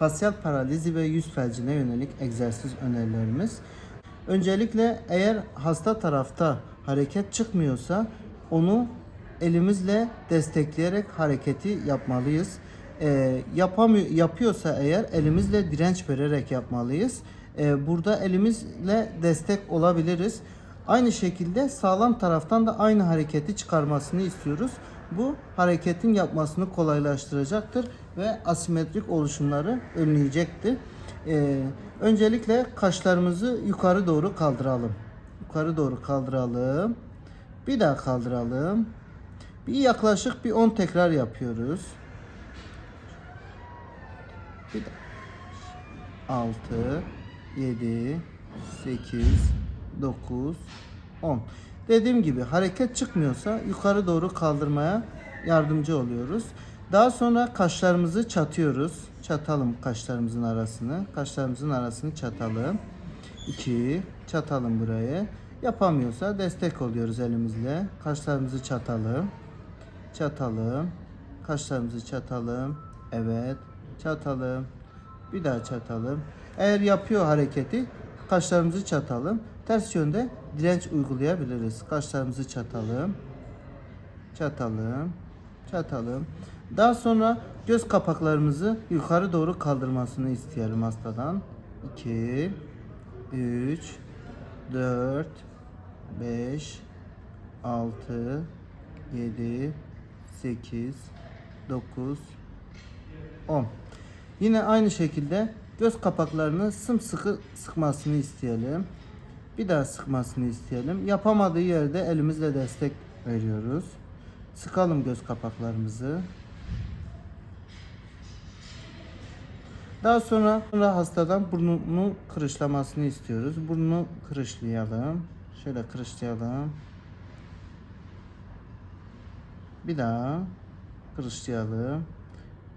fasyal paralizi ve yüz felcine yönelik egzersiz önerilerimiz. Öncelikle eğer hasta tarafta hareket çıkmıyorsa onu elimizle destekleyerek hareketi yapmalıyız. Ee, yapamıyor, yapıyorsa eğer elimizle direnç vererek yapmalıyız. Ee, burada elimizle destek olabiliriz. Aynı şekilde sağlam taraftan da aynı hareketi çıkarmasını istiyoruz. Bu hareketin yapmasını kolaylaştıracaktır ve asimetrik oluşumları önleyecektir. Ee, öncelikle kaşlarımızı yukarı doğru kaldıralım. Yukarı doğru kaldıralım. Bir daha kaldıralım. Bir yaklaşık bir 10 tekrar yapıyoruz. Bir daha. 6 7 8 9 10 Dediğim gibi hareket çıkmıyorsa yukarı doğru kaldırmaya yardımcı oluyoruz. Daha sonra kaşlarımızı çatıyoruz. Çatalım kaşlarımızın arasını. Kaşlarımızın arasını çatalım. 2 çatalım burayı. Yapamıyorsa destek oluyoruz elimizle. Kaşlarımızı çatalım. Çatalım. Kaşlarımızı çatalım. Evet. Çatalım. Bir daha çatalım. Eğer yapıyor hareketi kaşlarımızı çatalım. Ters yönde direnç uygulayabiliriz. Kaşlarımızı çatalım. Çatalım. Çatalım. Daha sonra göz kapaklarımızı yukarı doğru kaldırmasını isteyelim hastadan. 2 3 4 5 6 7 8 9 10 Yine aynı şekilde göz kapaklarını sımsıkı sıkmasını isteyelim. Bir daha sıkmasını isteyelim. Yapamadığı yerde elimizle destek veriyoruz. Sıkalım göz kapaklarımızı. Daha sonra hastadan burnunu kırışlamasını istiyoruz. Burnunu kırışlayalım. Şöyle kırışlayalım. Bir daha kırışlayalım.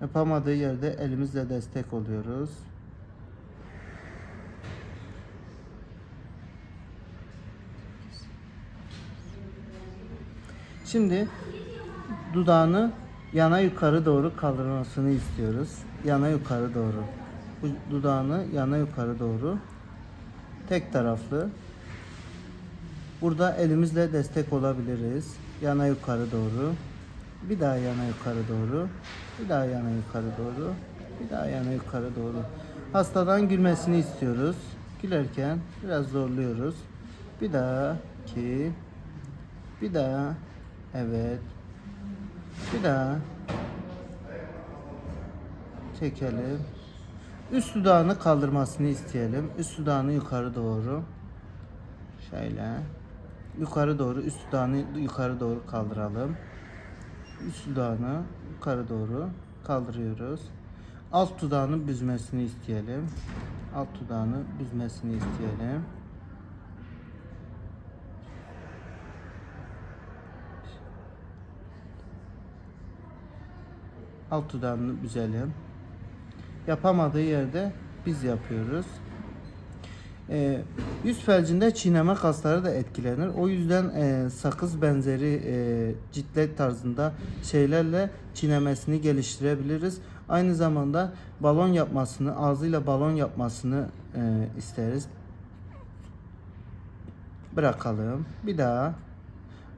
Yapamadığı yerde elimizle destek oluyoruz. Şimdi dudağını yana yukarı doğru kaldırmasını istiyoruz. Yana yukarı doğru. Bu dudağını yana yukarı doğru. Tek taraflı. Burada elimizle destek olabiliriz. Yana yukarı doğru. Bir daha yana yukarı doğru. Bir daha yana yukarı doğru. Bir daha yana yukarı doğru. Hastadan gülmesini istiyoruz. Gülerken biraz zorluyoruz. Bir daha iki. Bir daha. Evet. Bir daha. Çekelim. Üst dudağını kaldırmasını isteyelim. Üst dudağını yukarı doğru. Şöyle. Yukarı doğru üst dudağını yukarı doğru kaldıralım. Üst dudağını yukarı doğru kaldırıyoruz. Alt dudağını büzmesini isteyelim. Alt dudağını büzmesini isteyelim. Alt dudağını büzelim. Yapamadığı yerde biz yapıyoruz. Ee, yüz felcinde çiğneme kasları da etkilenir. O yüzden e, sakız benzeri e, ciltlet tarzında şeylerle çiğnemesini geliştirebiliriz. Aynı zamanda balon yapmasını, ağzıyla balon yapmasını e, isteriz. Bırakalım. Bir daha.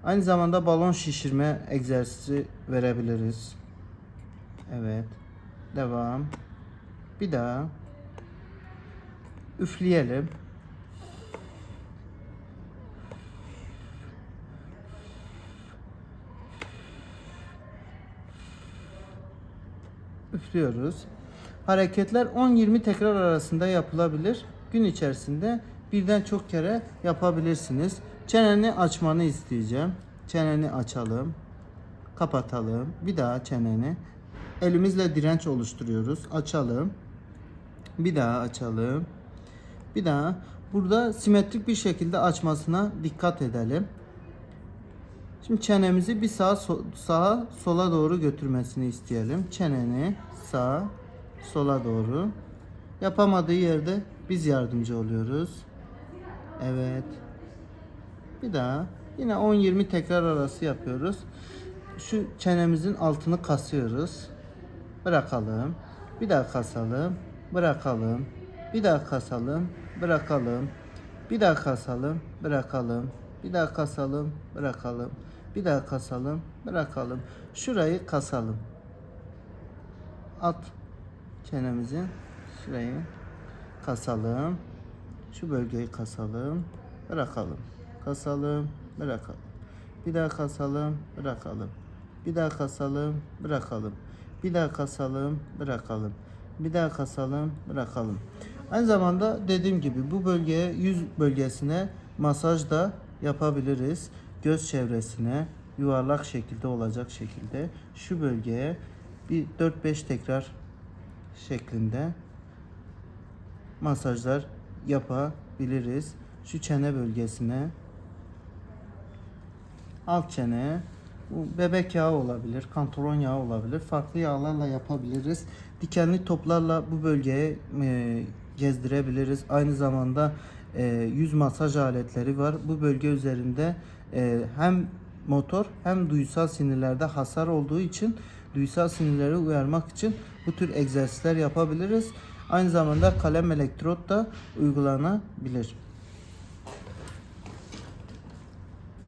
Aynı zamanda balon şişirme egzersizi verebiliriz. Evet. Devam. Bir daha. Üfleyelim. Üflüyoruz. Hareketler 10-20 tekrar arasında yapılabilir. Gün içerisinde birden çok kere yapabilirsiniz. Çeneni açmanı isteyeceğim. Çeneni açalım. Kapatalım. Bir daha çeneni. Elimizle direnç oluşturuyoruz. Açalım. Bir daha açalım. Bir daha burada simetrik bir şekilde açmasına dikkat edelim. Şimdi çenemizi bir sağa so- sağa sola doğru götürmesini isteyelim. Çeneni sağa sola doğru. Yapamadığı yerde biz yardımcı oluyoruz. Evet. Bir daha yine 10-20 tekrar arası yapıyoruz. Şu çenemizin altını kasıyoruz. Bırakalım. Bir daha kasalım. bırakalım. Bir daha kasalım, bırakalım. Bir daha kasalım, bırakalım. Bir daha kasalım, bırakalım. Bir daha kasalım, bırakalım. Şurayı kasalım. At çenemizi şurayı kasalım. Şu bölgeyi kasalım, bırakalım. Kasalım, bırakalım. Bir daha kasalım, bırakalım. Bir daha kasalım, bırakalım. Bir daha kasalım, bırakalım. Bir daha kasalım, bırakalım. Aynı zamanda dediğim gibi bu bölgeye yüz bölgesine masaj da yapabiliriz. Göz çevresine yuvarlak şekilde olacak şekilde şu bölgeye bir 4-5 tekrar şeklinde masajlar yapabiliriz. Şu çene bölgesine alt çene bebek yağı olabilir, kantaron yağı olabilir. Farklı yağlarla yapabiliriz. Dikenli toplarla bu bölgeye e, gezdirebiliriz. Aynı zamanda e, yüz masaj aletleri var. Bu bölge üzerinde e, hem motor hem duysal sinirlerde hasar olduğu için duysal sinirleri uyarmak için bu tür egzersizler yapabiliriz. Aynı zamanda kalem elektrot da uygulanabilir.